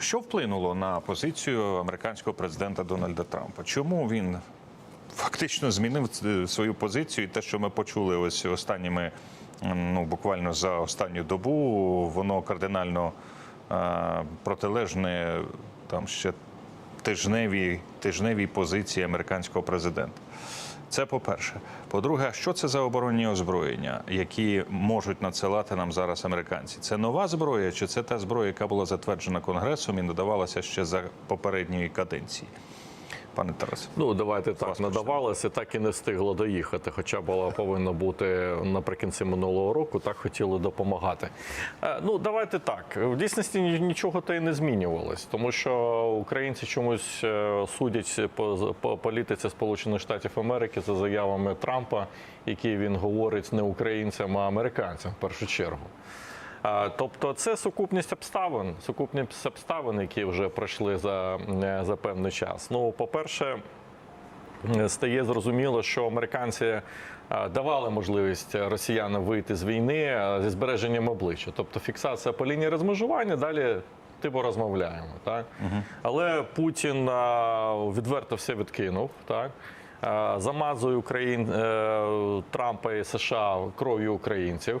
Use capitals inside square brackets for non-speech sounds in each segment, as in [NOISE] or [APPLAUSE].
Що вплинуло на позицію американського президента Дональда Трампа? Чому він фактично змінив е, свою позицію? І те, що ми почули ось останніми, ну буквально за останню добу, воно кардинально протилежне там ще тижневій, тижневій позиції американського президента. Це по-перше. По-друге, що це за оборонні озброєння, які можуть надсилати нам зараз американці? Це нова зброя, чи це та зброя, яка була затверджена конгресом і надавалася ще за попередньої каденції? Пане Тарасе. Ну, давайте так надавалося, так і не встигло доїхати. Хоча була повинна бути наприкінці минулого року, так хотіли допомагати. Е, Ну, давайте так. В дійсності нічого та й не змінювалось, тому що українці чомусь е, судять по, по політиці Сполучених Штатів Америки за заявами Трампа, які він говорить не українцям, а американцям в першу чергу. Тобто це сукупність обставин, сукупність обставин, які вже пройшли за, е, за певний час. Ну, по-перше, стає зрозуміло, що американці е, давали можливість росіянам вийти з війни е, зі збереженням обличчя, тобто фіксація по лінії розмежування, далі. Типу розмовляємо, так але Путін відверто все відкинув, так замазує Україн Трампа і США кров'ю українців.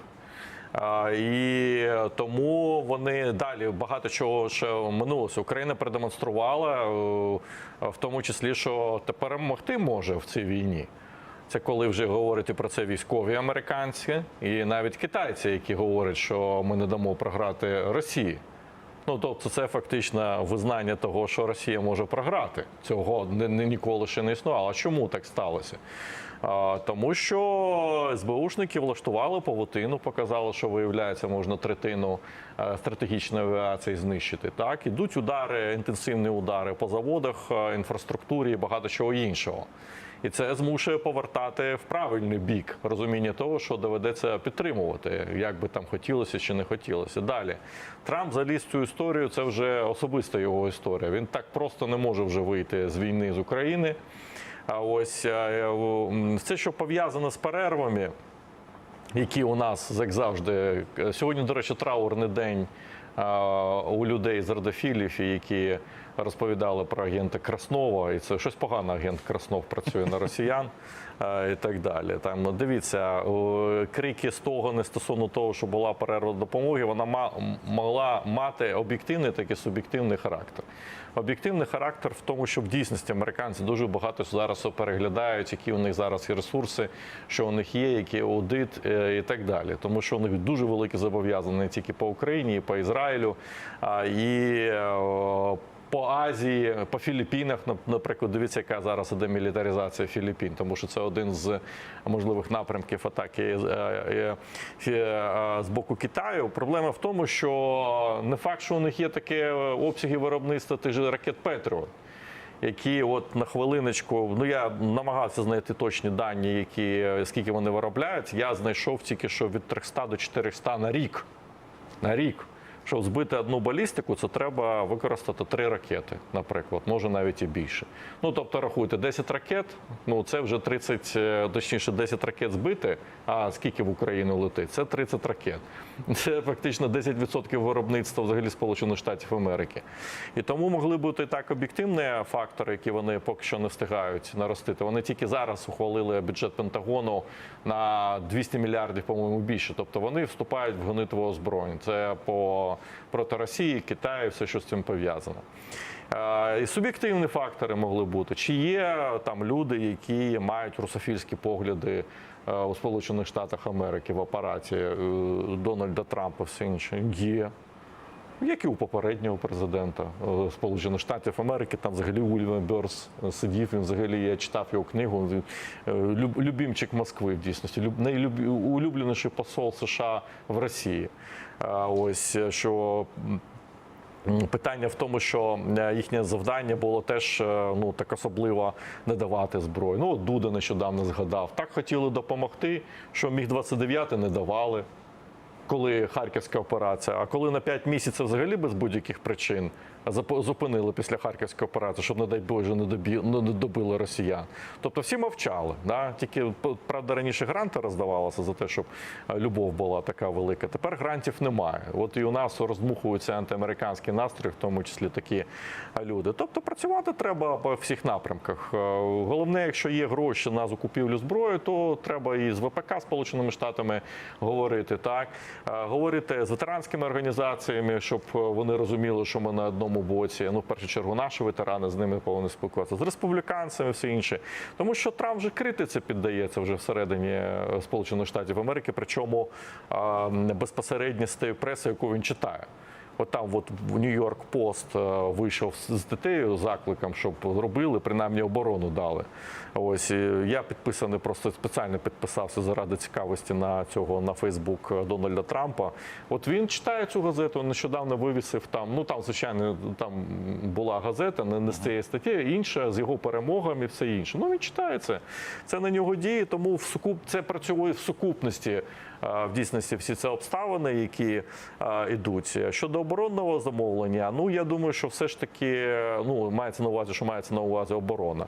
І тому вони далі багато чого ще минулося. Україна продемонструвала, е, в тому числі, що тепер могти може в цій війні. Це коли вже говорять про це військові американці і навіть китайці, які говорять, що ми не дамо програти Росії. Ну тобто, це фактично визнання того, що Росія може програти. Цього ніколи ще не існувало. А чому так сталося? Тому що СБУшники влаштували павутину, показали, що виявляється, можна третину е, стратегічної авіації знищити. Так ідуть удари, інтенсивні удари по заводах, е, інфраструктурі і багато чого іншого. І це змушує повертати в правильний бік розуміння того, що доведеться підтримувати, як би там хотілося чи не хотілося. Далі Трамп заліз цю історію. Це вже особиста його історія. Він так просто не може вже вийти з війни з України. А ось е, це, що пов'язано з перервами, які у нас як завжди сьогодні, до речі, траурний день у людей з родофілів, які розповідали про агента Краснова, і це щось погано. Агент Краснов працює на росіян [LAUGHS] і так далі. Там ну, дивіться, крики стогони стосовно того, що була перерва допомоги, вона могла мати об'єктивний, так і суб'єктивний характер. Об'єктивний характер в тому, що в дійсності американці дуже багато зараз переглядають, які у них зараз є ресурси, що у них є, який аудит е, і так далі. Тому що у них дуже великі зобов'язання не тільки по Україні, і по Ізраїлю, і е, по Азії, по Філіппінах, нап- наприклад, дивіться, яка зараз іде мілітаризація Філіппін, тому що це один з можливих напрямків атаки е, е, е, з боку Китаю. Проблема в тому, що не факт, що у них є таке обсяги виробництва тих же ракет Петріот. Які от на хвилиночку, ну я намагався знайти точні дані, які скільки вони виробляють. Я знайшов тільки що від 300 до 400 на рік. На рік. Щоб збити одну балістику, це треба використати три ракети, наприклад, може навіть і більше. Ну тобто, рахуйте, 10 ракет, ну це вже 30, е, точніше, 10 ракет збити. А скільки в Україну летить? Це 30 ракет. Це фактично 10% виробництва взагалі Сполучених Штатів Америки. І тому могли бути так об'єктивні фактори, які вони поки що не встигають наростити. Вони тільки зараз ухвалили бюджет Пентагону на 200 мільярдів, по-моєму, більше. Тобто вони вступають в гонитву озброєнь. Це по проти Росії, Китаю, все, що з цим пов'язано. Е, І суб'єктивні фактори могли бути. Чи є там люди, які мають русофільські погляди е, у Сполучених Штатах Америки в апараті е, Дональда Трампа, все інше? Є. Як і у попереднього президента е, Сполучених Штатів Америки, там взагалі Уільям Берс сидів. Він взагалі я читав його книгу. Е, Любімчик Москви в дійсності, люб- найулюбленіший посол США в Росії. Ось е, що. Питання в тому, що е, їхнє завдання було теж е, ну так особливо не давати зброю. Ну Дуда нещодавно згадав. Так хотіли допомогти, що міг 29 не давали. Коли харківська операція, а коли на 5 місяців взагалі без будь-яких причин зупинили після харківської операції, щоб, не дай Боже, не, добі, не добили росіян. Тобто всі мовчали. Да? Тільки правда раніше гранти роздавалися за те, щоб е, любов була така велика. Тепер грантів немає. От і у нас роздмухуються антиамериканські настрої, в тому числі такі е, люди. Тобто працювати треба по всіх напрямках. Е, Головне, якщо є гроші на закупівлю зброї, то треба і з ВПК Сполученими Штатами говорити. Так говорити з ветеранськими організаціями, щоб вони розуміли, що ми на одному боці. Ну, в першу чергу, наші ветерани з ними повинні спілкуватися з республіканцями, все інше. Тому що Трамп вже критиці піддається вже всередині е, Сполучених Штатів Америки, причому безпосередньо з тієї преси, яку він читає. От там от в Нью-Йорк Пост е, вийшов з з закликом, щоб зробили, принаймні оборону дали. Ось я підписаний, просто спеціально підписався заради цікавості на цього на Фейсбук Дональда Трампа. От він читає цю газету, нещодавно вивісив там. Ну там, звичайно, там була газета, не, не з цієї статті, інша з його перемогами і все інше. Ну він читає це. Це на нього діє, тому в сукуп це працює в сукупності. е, В дійсності всі це обставини, які е, йдуть. Щодо оборонного замовлення, ну я думаю, що все ж таки ну мається на увазі, що мається на увазі оборона.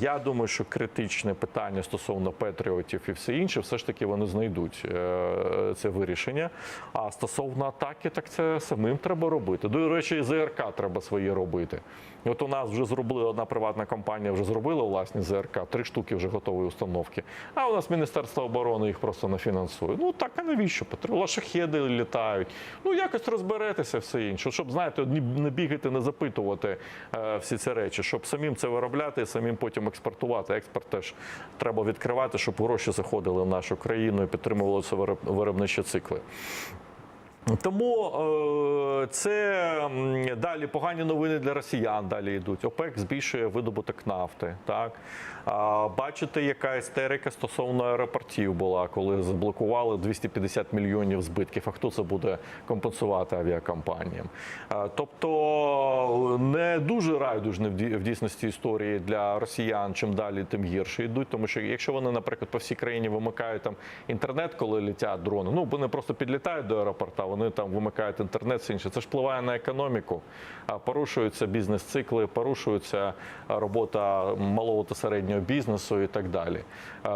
Я думаю, що критичне питання стосовно патріотів і все інше, все ж таки вони знайдуть е, це вирішення. А стосовно атаки, так це самим треба робити. До речі, і ЗРК треба свої робити. От у нас вже зробили одна приватна компанія, вже зробила власні ЗРК, три штуки вже готові установки. А у нас Міністерство оборони їх просто не фінансує. Ну так а навіщо? Потрібно шахеди літають. Ну якось розберетеся, все інше. Щоб знаєте, не бігати, не запитувати е, всі ці речі, щоб самим це виробляти і самим потім експортувати. Експорт теж треба відкривати, щоб гроші заходили в нашу країну і підтримувалися вироб- виробничі цикли. Тому е, це далі погані новини для росіян. Далі йдуть. ОПЕК збільшує видобуток нафти. Так бачите, яка істерика стосовно аеропортів була, коли заблокували 250 мільйонів збитків. А хто це буде компенсувати авіакомпаніям? Тобто дуже райдужне в дійсності історії для росіян. Чим далі, тим гірше йдуть. Тому що якщо вони, наприклад, по всій країні вимикають там інтернет, коли летять дрони, ну вони просто підлітають до аеропорта, вони там вимикають інтернет, все інше. Це ж впливає на економіку, порушуються бізнес-цикли, порушується робота малого та середнього бізнесу і так далі.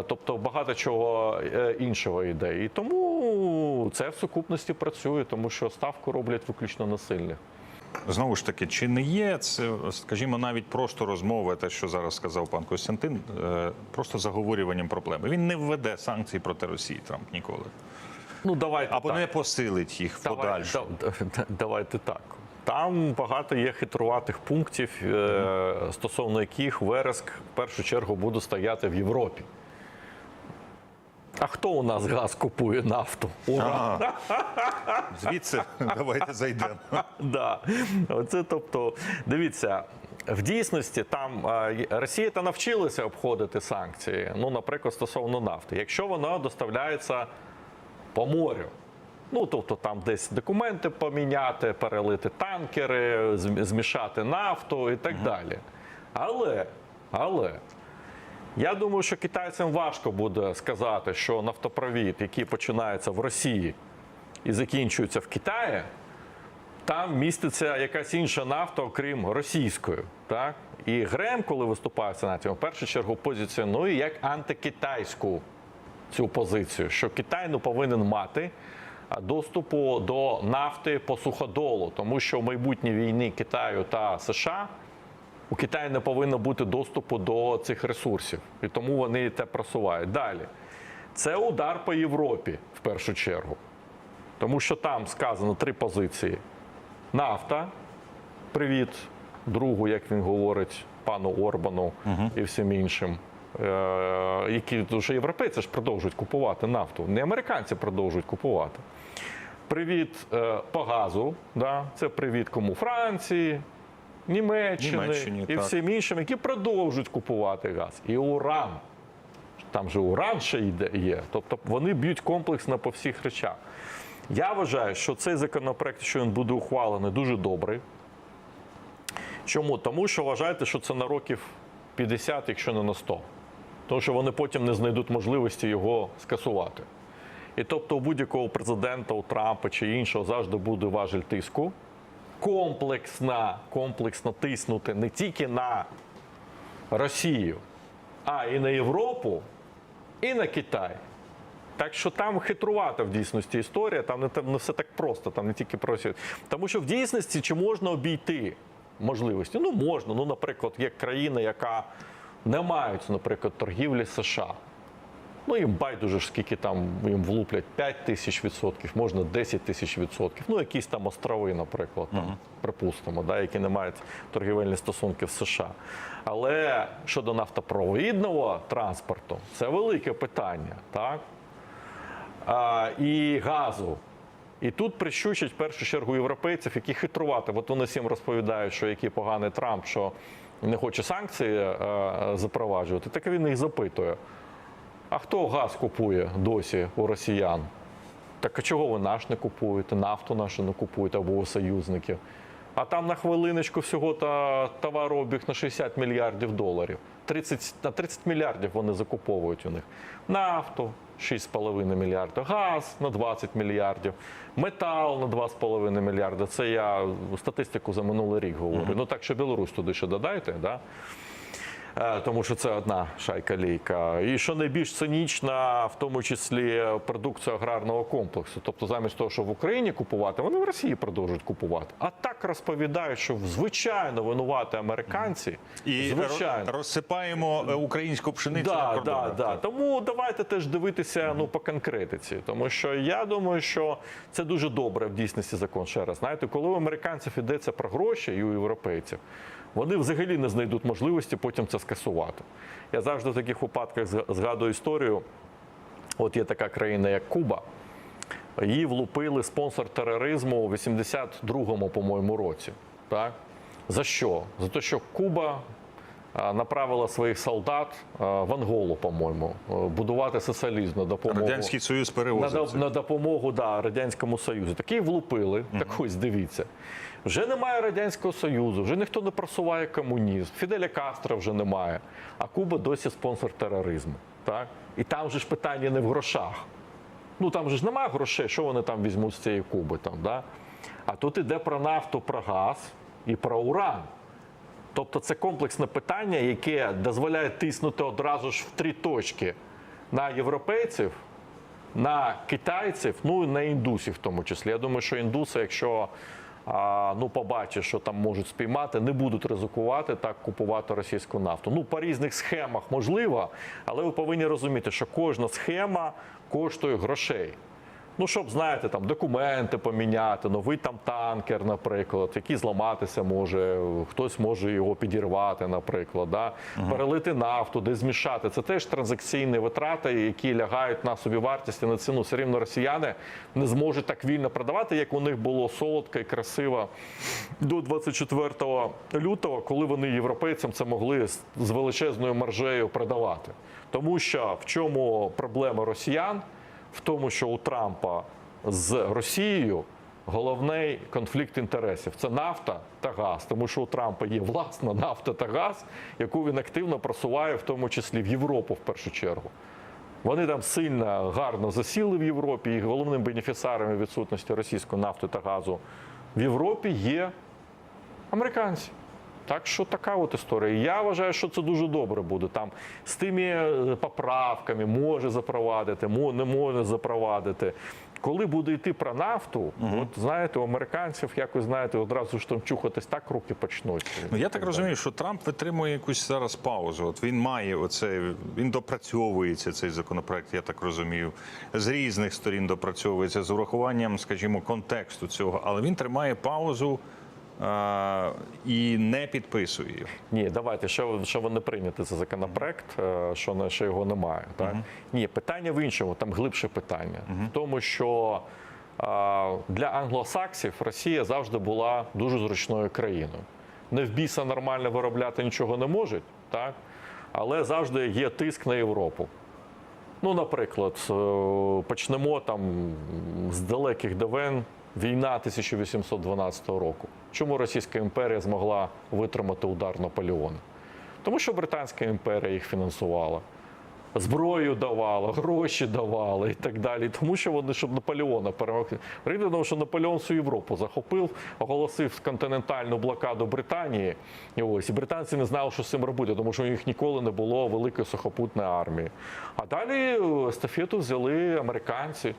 Тобто багато чого е, іншого йде. І тому це в сукупності працює, тому що ставку роблять виключно на сильних. Знову ж таки, чи не є це, скажімо, навіть просто розмова, те, що зараз сказав пан Костянтин, е, просто заговорюванням проблеми. Він не введе санкцій проти Росії Трамп ніколи. Ну давайте Або так. не посилить їх Давай- подальшому. да- да- Давайте так. Там багато є хитруватих пунктів, е, стосовно яких вереск в першу чергу буде стояти в Європі. А хто у нас газ купує нафту? Ура! Звідси давайте зайдемо. [LAUGHS] Да. Оце, тобто, дивіться, в дійсності там Росія та навчилася обходити санкції. Ну, наприклад, стосовно нафти. Якщо вона доставляється по морю. Ну, тобто там десь документи поміняти, перелити танкери, змішати нафту і так далі. Але, але я думаю, що китайцям важко буде сказати, що нафтопровід, який починається в Росії і закінчується в Китаї, там міститься якась інша нафта, окрім російської. Так? І Грем, коли виступає в Сенаті, в першу чергу позиціонує як антикитайську цю позицію, що Китай не повинен мати доступу до нафти по суходолу, тому що в майбутній війні Китаю та США у Китаї не повинно бути доступу до цих ресурсів, і тому вони те просувають. Далі це удар по Європі в першу чергу, тому що там сказано три позиції: нафта, привіт, другу, як він говорить, пану Орбану і всім іншим. е, Які що європейці ж продовжують купувати нафту, не американці продовжують купувати. Привіт е, по газу. Да? Це привіт кому Франції, Німеччини, Німеччині, і так. всім іншим, які продовжують купувати газ. І уран. Там же уран ще йде є. Тобто вони б'ють комплексно по всіх речах. Я вважаю, що цей законопроект, що він буде ухвалений, дуже добрий. Чому? Тому що вважаєте, що це на років 50, якщо не на 100. Тому що вони потім не знайдуть можливості його скасувати. І тобто у будь-якого президента, у Трампа чи іншого завжди буде важель тиску. Комплексно, комплексно тиснути не тільки на Росію, а і на Європу, і на Китай. Так що там хитрувата в дійсності історія, там не, там не все так просто, там не тільки про Росію. Тому що в дійсності чи можна обійти можливості? Ну можна. Ну, наприклад, є країна, яка не мають, наприклад, торгівлі США. Ну, їм байдуже ж, скільки там їм влуплять 5 тисяч відсотків, можна 10 тисяч відсотків. Ну, якісь там острови, наприклад, там, припустимо, да, які не мають торгівельні стосунки з США. Але щодо нафтопровідного транспорту, це велике питання, так? А, і газу. І тут прищучать в першу чергу європейців, які хитрувати. От вони всім розповідають, що який поганий Трамп, що не хоче санкції е, е, запроваджувати. Так він їх запитує. А хто газ купує досі у росіян? Так а чого ви наш не купуєте, нафту нашу не купуєте або у союзників? А там на хвилиночку всього та товарообіг на 60 мільярдів доларів. 30, на 30 мільярдів вони закуповують у них. Нафту 6,5 мільярда, газ на 20 мільярдів, метал на 2,5 мільярда. Це я статистику за минулий рік говорю. Ну так що Білорусь туди ще додайте. Да? Е, тому що це одна шайка лейка. І що найбільш цинічна, в тому числі продукція аграрного комплексу. Тобто, замість того, щоб в Україні купувати, вони в Росії продовжують купувати. А так розповідають, що звичайно винувати американці. І звичайно. розсипаємо е, українську пшеницю Да, кордонах. да, да. Тому давайте теж дивитися ну, по конкретиці. Тому що я думаю, що це дуже добре в дійсності закон. Ще раз, знаєте, коли у американців йдеться про гроші і у європейців, вони взагалі не знайдуть можливості потім це скасувати. Я завжди в таких випадках згадую історію. От є така країна, як Куба. Її влупили спонсор тероризму у 82-му, по-моєму, році. Так? За що? За те, що Куба направила своїх солдат в Анголу, по-моєму, будувати соціалізм на допомогу. Радянський Союз перевозив. це. на допомогу да, Радянському Союзу. Такі влупили. Так ось дивіться. Вже немає Радянського Союзу, вже ніхто не просуває комунізм. Фіделя Кастро вже немає. А Куба досі спонсор тероризму. Так? І там же ж питання не в грошах. Ну там же ж немає грошей, що вони там візьмуть з цієї Куби. Там, да? А тут іде про нафту, про газ і про уран. Тобто це комплексне питання, яке дозволяє тиснути одразу ж в три точки на європейців, на китайців, ну і на індусів в тому числі. Я думаю, що індуси, якщо ну, побачать, що там можуть спіймати, не будуть ризикувати так купувати російську нафту. Ну, по різних схемах можливо, але ви повинні розуміти, що кожна схема коштує грошей. Ну, щоб, знаєте, там документи поміняти, новий там танкер, наприклад, який зламатися може, хтось може його підірвати, наприклад, да? перелити нафту, десь змішати. Це теж транзакційні витрати, які лягають на собівартість і на ціну. Все рівно росіяни не зможуть так вільно продавати, як у них було солодко і красиво до 24 лютого, коли вони європейцям це могли з величезною маржею продавати. Тому що в чому проблема росіян? В тому, що у Трампа з Росією головний конфлікт інтересів це нафта та газ, тому що у Трампа є власна нафта та газ, яку він активно просуває, в тому числі в Європу в першу чергу. Вони там сильно гарно засіли в Європі, і головним бенефіціаром відсутності російської нафти та газу в Європі є американці. Так що така от історія. Я вважаю, що це дуже добре буде. Там з тими е, поправками може запровадити, не може запровадити. Коли буде йти про нафту, от знаєте, у американців якось знаєте, одразу ж там чухатись так руки почнуть. Ну я так розумію, що Трамп витримує якусь зараз паузу. От він має оце, він допрацьовується цей законопроект, я так розумію, з різних сторін допрацьовується з урахуванням, скажімо, контексту цього, але він тримає паузу і не підписує його. Ні, давайте що, що ви не прийняти цей законопроект, е, що що його немає. Так ні, питання в іншому, там глибше питання в тому, що для англосаксів Росія завжди була дуже зручною країною. Не в біса нормально виробляти нічого не можуть, так але завжди є тиск на Європу. Ну, наприклад, е, почнемо там з далеких давен війна 1812 року. Чому Російська імперія змогла витримати удар Наполеона? Тому що Британська імперія їх фінансувала. зброю давала, гроші давала і так далі. Тому що вони, щоб Наполеона перемогти. Тому що Наполеон всю Європу захопив, оголосив континентальну блокаду Британії. І ось і британці не знали, що з цим робити, тому що у них ніколи не було великої сухопутної армії. А далі е, естафету взяли американці.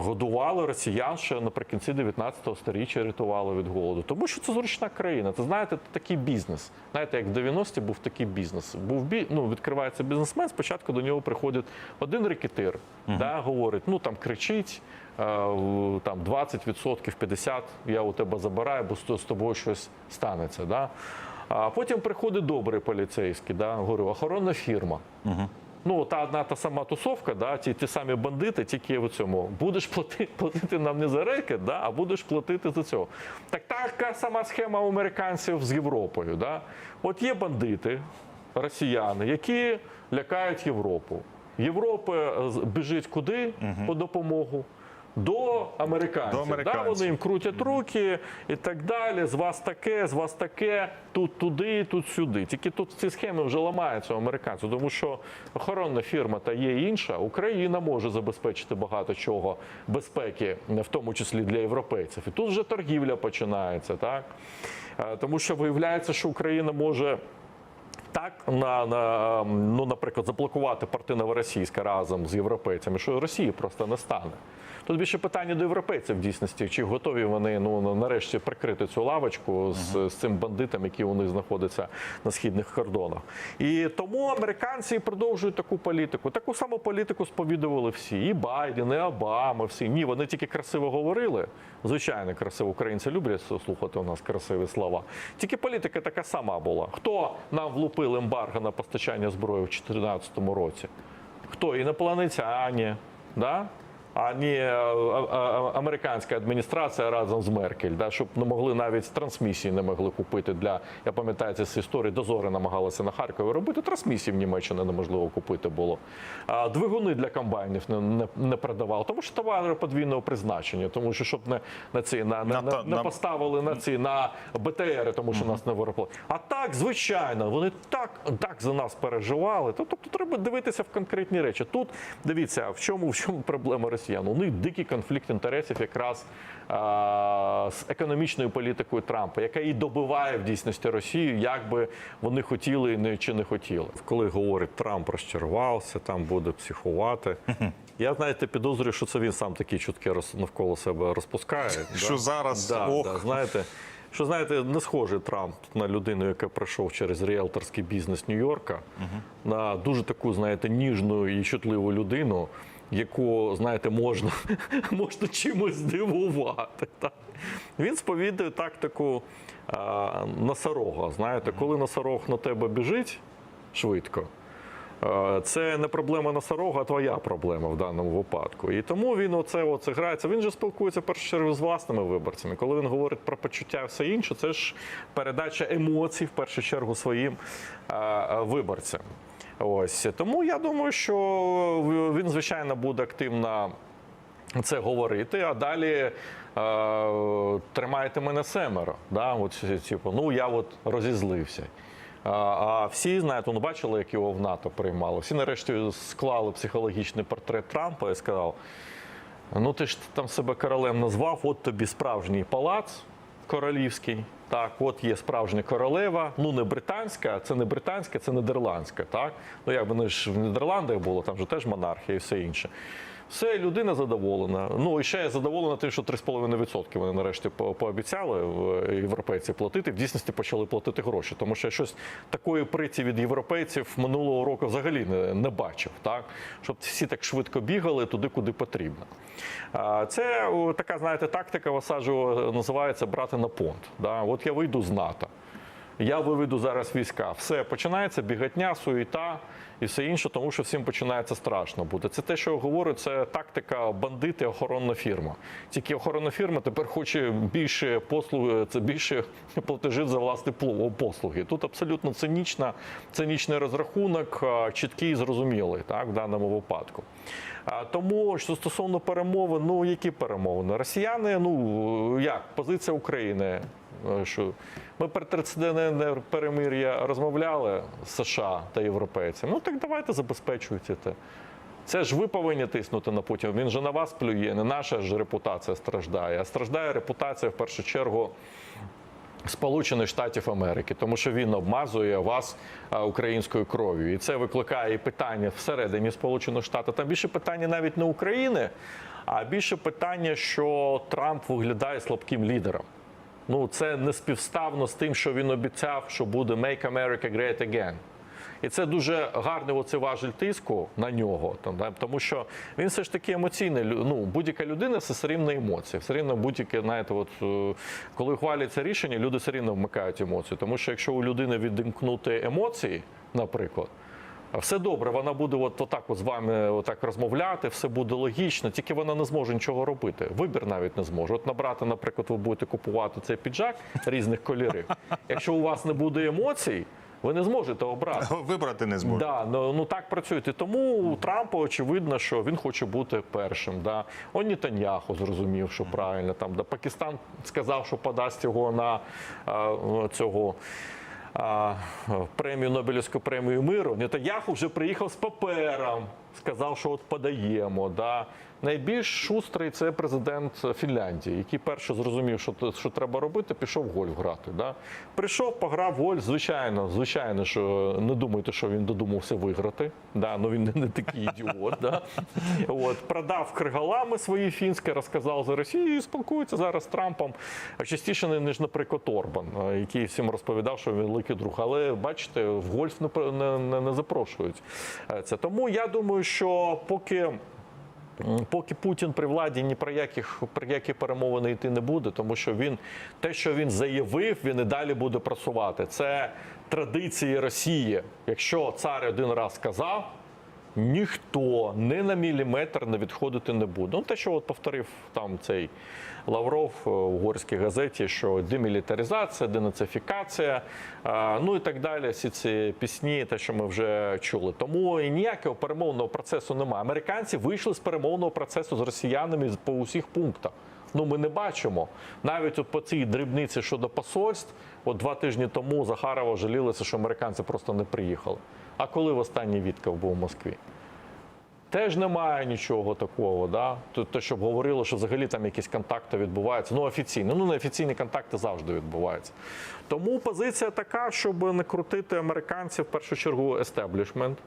Годували росіян ще наприкінці 19-го сторіччя рятували від голоду. Тому що це зручна країна. Це знаєте, це такий бізнес. Знаєте, як в 90-ті був такий бізнес. Був бі... ну, відкривається бізнесмен. Спочатку до нього приходить один рекетир, да, говорить, ну там кричить. е, Там 20%, 50% я у тебе забираю, бо з- тобою щось станеться. Да? А потім приходить добрий поліцейський, да, говорю, охоронна фірма. Ну, та одна та сама тусовка, да, ті, ті самі бандити, тільки в цьому. Будеш платити, [LAUGHS] платити нам не за рекет, да, а будеш платити за цього. Так така сама схема у американців з Європою. Да. От є бандити, росіяни, які лякають Європу. Європа е, біжить куди по допомогу? До американців. До американців. Да, вони їм крутять руки і так далі. З вас таке, з вас таке, тут туди, тут сюди. Тільки тут ці схеми вже ламаються у американців, тому що охоронна фірма та є інша. Україна може забезпечити багато чого безпеки, в тому числі для європейців. І тут вже торгівля починається, так Е, тому що виявляється, що Україна може. Так, на, на ну, наприклад, заблокувати порти Новоросійська разом з європейцями, що Росії просто не стане. Тут більше питання до європейців в дійсності, чи готові вони ну нарешті прикрити цю лавочку з, з цим бандитом, який у них знаходиться на східних кордонах. І тому американці продовжують таку політику. Таку саму політику сповідували всі. І Байден, і Обама, всі. Ні, вони тільки красиво говорили. Звичайно, красиво українці люблять слухати у нас красиві слова. Тільки політика така сама була. Хто нам влупив ембарго на постачання зброї в 2014 році? Хто? Інопланетяні, да? А не американська адміністрація разом з Меркель, да, щоб не могли навіть трансмісії не могли купити для. Я пам'ятаю це з історії. Дозори намагалися на Харкові робити. Трансмісії в Німеччині неможливо купити було. А двигуни для комбайнів не, не, не продавали, тому що товари подвійного призначення, тому що щоб не на ці на, на, На на, поставили на ці на БТРи, тому що нас не виробили. А так, звичайно, вони так, так за нас переживали. Тобто треба дивитися в конкретні речі. Тут дивіться, в чому в чому проблема росіян. У них дикий конфлікт інтересів якраз а, з економічною політикою Трампа, яка і добиває в дійсності Росію, як би вони хотіли не- чи не хотіли. Коли говорить Трамп розчарувався, там буде психувати. Я знаєте, підозрюю, що це він сам такі чутки роз- навколо себе розпускає. Що да? зараз, да, ох. да, знаєте, що знаєте, не схожий Трамп на людину, яка пройшов через ріелторський бізнес Нью-Йорка, на дуже таку, знаєте, ніжну і чутливу людину, яку, знаєте, можна, [LAUGHS] можна чимось здивувати. Так? Він сповідує тактику а, носорога. Знаєте, коли носорог на тебе біжить швидко. Е, Це не проблема носорога, а твоя проблема в даному випадку. І тому він оце, оце грається. Він же спілкується в першу чергу з власними виборцями. Коли він говорить про почуття і все інше, це ж передача емоцій в першу чергу своїм е, е, виборцям. Ось тому я думаю, що він звичайно буде активно це говорити, а далі е, тримайте мене семеро. Да? От, типу, ну я от розізлився. А, а всі, знаєте, ну, бачили, як його в НАТО приймали. Всі нарешті склали психологічний портрет Трампа і сказав: ну ти ж там себе королем назвав, от тобі справжній палац королівський. Так, от є справжня королева, ну не британська, це не британська, це нідерландська. Так, ну як вони ж в Нідерландах було, там же теж монархія і все інше. Все, людина задоволена. Ну і ще я задоволена тим, що 3,5% вони нарешті по- пообіцяли в- європейці платити. В дійсності почали платити гроші, тому що я щось такої приті від європейців минулого року взагалі не, не бачив. Так, щоб всі так швидко бігали туди, куди потрібно. Це така, знаєте, тактика в Асаджу називається брати на понт. Да? От я вийду з НАТО. Я виведу зараз війська. Все починається бігатня, суєта і все інше, тому що всім починається страшно бути. Це те, що я говорю, це тактика бандити, охоронна фірма. Тільки охоронна фірма тепер хоче більше послуг, це більше [LAUGHS] платежів за власні послуги. Тут абсолютно цинічна, цинічний розрахунок, чіткий і зрозумілий так, в даному випадку. Тому що стосовно перемовин, ну які перемовини? Росіяни, ну як позиція України е, що ми про тридцятиденне перемир'я розмовляли з США та європейцями. Ну так давайте забезпечуйте те. Це ж ви повинні тиснути на Путіна. Він же на вас плює, не наша ж репутація страждає, а страждає репутація в першу чергу. Сполучених Штатів Америки, тому що він обмазує вас українською кров'ю, і це викликає і питання всередині Сполучених Штатів. Там більше питання навіть не України, а більше питання, що Трамп виглядає слабким лідером. Ну це не співставно з тим, що він обіцяв, що буде «Make America Great Again». І це дуже гарний оцей важель тиску на нього, там, да, тому що він все ж таки емоційний. Ну, будь-яка людина це все рівно емоції. Все рівно будь-яке, знаєте, от, е, коли хваляться рішення, люди все рівно вмикають емоції. Тому що якщо у людини відімкнути емоції, наприклад, все добре, вона буде от, отак от з вами отак розмовляти, все буде логічно, тільки вона не зможе нічого робити. Вибір навіть не зможе. От набрати, наприклад, ви будете купувати цей піджак різних кольорів. Якщо у вас не буде емоцій, ви не зможете обрати. [LAUGHS] Вибрати не зможу. Да, ну, ну так працюють. І тому у Трампа очевидно, що він хоче бути першим. Да. Он Нетаньяху зрозумів, що правильно там. Да. Пакистан сказав, що подасть його на а, цього. Премію Нобелівську премію миру. Нетаньяху вже приїхав з папером, сказав, що от подаємо. Да. Найбільш шустрий це президент Фінляндії, який перше зрозумів, що, що треба робити, пішов в гольф грати. Да. Прийшов, пограв в гольф, звичайно, звичайно, що не думайте, що він додумався виграти. Да, ну він не, такий ідіот. Да. От, продав кригалами свої фінські, розказав за Росію і спілкується зараз з Трампом. А частіше, ніж, наприклад, Орбан, який всім розповідав, що він великий друг. Але бачите, в гольф не, не, не запрошують е, це. Тому я думаю, що поки. Поки Путін при владі ні про яких про які перемовини йти не буде, тому що він те, що він заявив, він і далі буде просувати. Це традиції Росії. Якщо цар один раз сказав, ніхто ні на міліметр не відходити не буде. Ну те, що от повторив там цей Лавров е, в угорській газеті, що демілітаризація, денацифікація, е, ну і так далі. Всі ці пісні, те, що ми вже чули. Тому і ніякого перемовного процесу немає. Американці вийшли з перемовного процесу з росіянами по усіх пунктах. Ну, ми не бачимо. Навіть от по цій дрібниці щодо посольств, от два тижні тому Захарова жалілися, що американці просто не приїхали. А коли в останній Вітков був в Москві? Теж немає нічого такого, да? То, щоб говорило, що взагалі там якісь контакти відбуваються. Ну, офіційно. Ну, неофіційні контакти завжди відбуваються. Тому позиція така, щоб не крутити американців, в першу чергу, естеблішмент.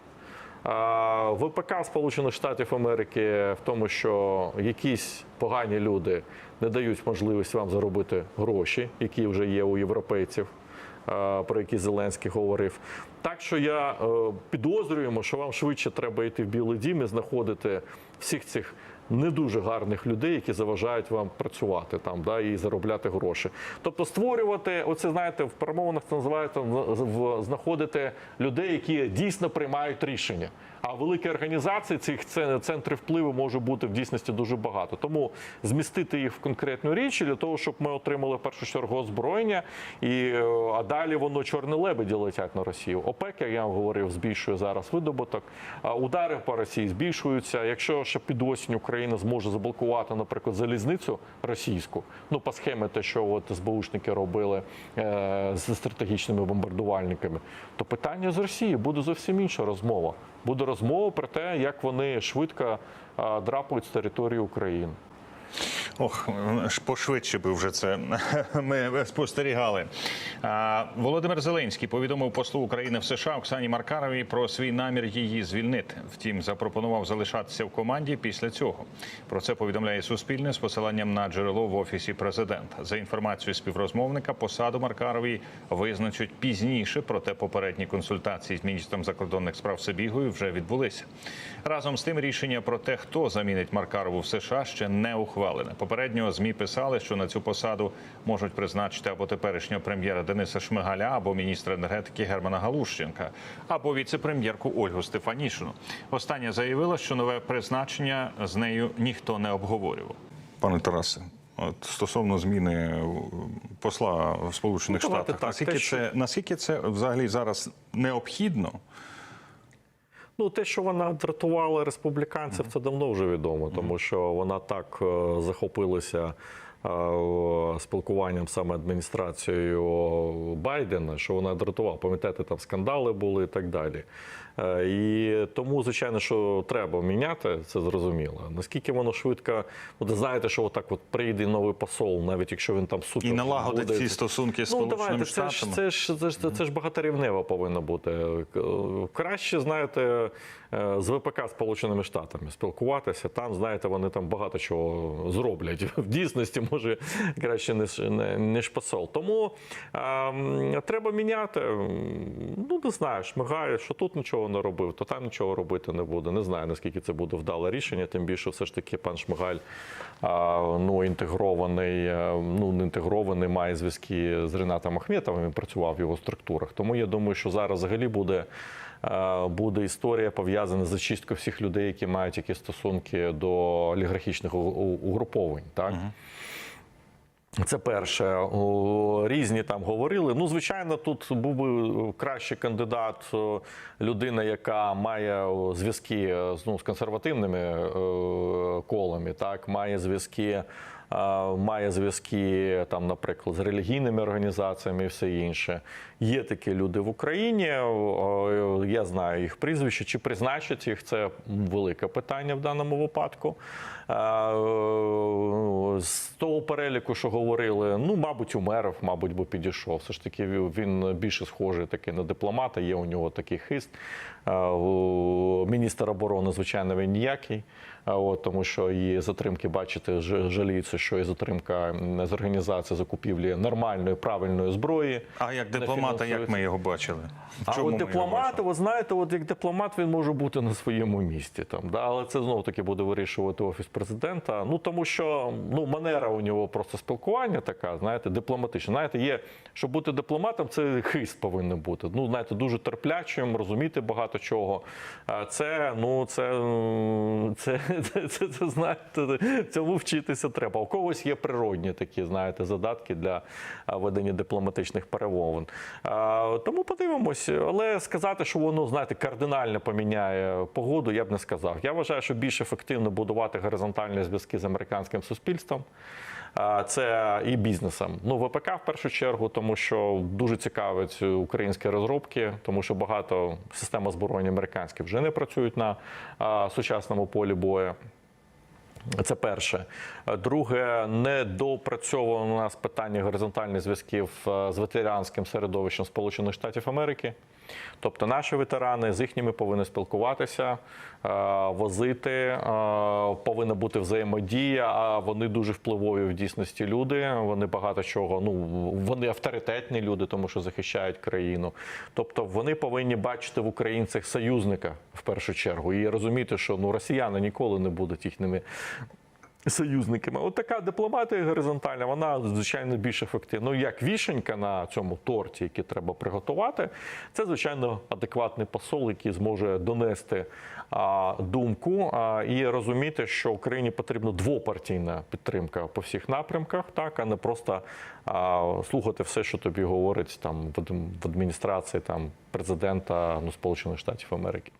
ВПК Сполучених Штатів Америки в тому, що якісь погані люди не дають можливість вам заробити гроші, які вже є у європейців, про які Зеленський говорив. Так що я е, підозрюємо, що вам швидше треба йти в Білий Дім і знаходити всіх цих не дуже гарних людей, які заважають вам працювати там да, і заробляти гроші. Тобто створювати, оце знаєте, в перемовинах це називається знаходити людей, які дійсно приймають рішення. А великі організації цих це- центрів впливу може бути в дійсності дуже багато. Тому змістити їх в конкретну річ для того, щоб ми отримали першу чергу озброєння, і е, а далі воно чорні лебеді летять на Росію. ОПЕК, як я вам говорив, збільшує зараз видобуток. А удари по Росії збільшуються. Якщо ще під осінь Україна зможе заблокувати, наприклад, залізницю російську, ну по схемі те, що от СБУшники робили е, з стратегічними бомбардувальниками, то питання з Росії буде зовсім інша розмова. Буде розмова про те, як вони швидко е, драпають з території України. Ох, пошвидше би вже це [LAUGHS] ми спостерігали. Володимир Зеленський повідомив послу України в США Оксані Маркаровій про свій намір її звільнити. Втім, запропонував залишатися в команді після цього. Про це повідомляє Суспільне з посиланням на джерело в офісі президента. За інформацією співрозмовника, посаду Маркаровій визначать пізніше. Проте попередні консультації з міністром закордонних справ Сибігою вже відбулися. Разом з тим рішення про те, хто замінить Маркарову в США, ще не ухвалене. Попередньо змі писали, що на цю посаду можуть призначити або теперішнього прем'єра Дениса Шмигаля, або міністра енергетики Германа Галущенка, або віце-прем'єрку Ольгу Стефанішину. Остання заявила, що нове призначення з нею ніхто не обговорював. Пане Тарасе, от стосовно зміни е, посла в Сполучених Ну, Штатах, так, наскільки те, що- це наскільки це взагалі зараз необхідно? Ну, те, що вона дратувала республіканців, це давно вже відомо, тому що вона так е, захопилася е, спілкуванням саме адміністрацією Байдена, що вона дратувала. Пам'ятаєте, там скандали були і так далі. Е, І тому, звичайно, що треба міняти, це зрозуміло. Наскільки воно швидко, от знаєте, що отак от прийде новий посол, навіть якщо він там супер І налагодить буде, ці стосунки з Ну, Сполученими давайте, це ж, це, ж, це, ж, це ж багаторівнево повинно бути. Краще, знаєте, е, з ВПК Сполученими Штатами спілкуватися. Там, знаєте, вони там багато чого зроблять. В дійсності, може, краще ніж, ніж посол. Тому ем, треба міняти. Ну, не знаю, шмигає, що тут нічого не робив, то там нічого робити не буде. Не знаю, наскільки це буде вдале рішення. Тим більше, все ж таки, пан Шмигаль ну, інтегрований, е, ну, не інтегрований, має зв'язки з Ренатом Ахметовим, він працював в його структурах. Тому я думаю, що зараз взагалі буде. е, Буде історія пов'язана з зачисткою всіх людей, які мають якісь стосунки до олігархічних угруповань. Так? Це перше. Різні там говорили. Ну, звичайно, тут був би кращий кандидат, людина, яка має зв'язки ну, з консервативними е, колами, так, має зв'язки. Має зв'язки там, наприклад, з релігійними організаціями і все інше. Є такі люди в Україні. Я знаю їх прізвище. Чи призначать їх? Це велике питання в даному випадку. Е, З того переліку, що говорили, ну, мабуть, Умеров, мабуть, би підійшов. Все ж таки, він більше схожий таки на дипломата, є у нього такий хист. Міністр оборони, звичайно, він ніякий. От, тому що і затримки, бачите, жаліються, що і затримка з організації закупівлі нормальної, правильної зброї. А як дипломата, як ми його бачили? В А чому от дипломат, ви знаєте, от як дипломат він може бути на своєму місці. Там, да? Але це знову таки буде вирішувати офіс президента. Ну тому що ну, манера у нього просто спілкування така, знаєте, дипломатична. Знаєте, є, щоб бути дипломатом, це хист повинен бути. Ну, знаєте, дуже терплячим, розуміти багато чого. А Це, ну, це, це, [LAUGHS] це, це, знаєте, цьому вчитися треба. У когось є природні такі, знаєте, задатки для ведення дипломатичних перемовин. Тому подивимось, але сказати, що воно, знаєте, кардинально поміняє погоду, я б не сказав. Я вважаю, що більш ефективно будувати горизонтальні зв'язки з американським суспільством. Це і бізнесом. Ну, ВПК в першу чергу, тому що дуже цікавить українські розробки, тому що багато систем озброєння американських вже не працюють на сучасному полі бою. Це перше. Друге, не допрацьовано у нас питання горизонтальних зв'язків е, з ветеранським середовищем Сполучених Штатів Америки. Тобто наші ветерани з їхніми повинні спілкуватися, е, возити, е, повинна бути взаємодія. А вони дуже впливові в дійсності люди. Вони багато чого. Ну вони авторитетні люди, тому що захищають країну. Тобто вони повинні бачити в українцях союзника в першу чергу і розуміти, що ну росіяни ніколи не будуть їхніми союзниками. От така дипломатія горизонтальна, вона звичайно більш ефективна. Ну, як вішенька на цьому торті, який треба приготувати, це звичайно адекватний посол, який зможе донести а, думку а, і розуміти, що Україні потрібна двопартійна підтримка по всіх напрямках, так а не просто а, слухати все, що тобі говорить там в адміністрації там президента ну, Сполучених Штатів Америки.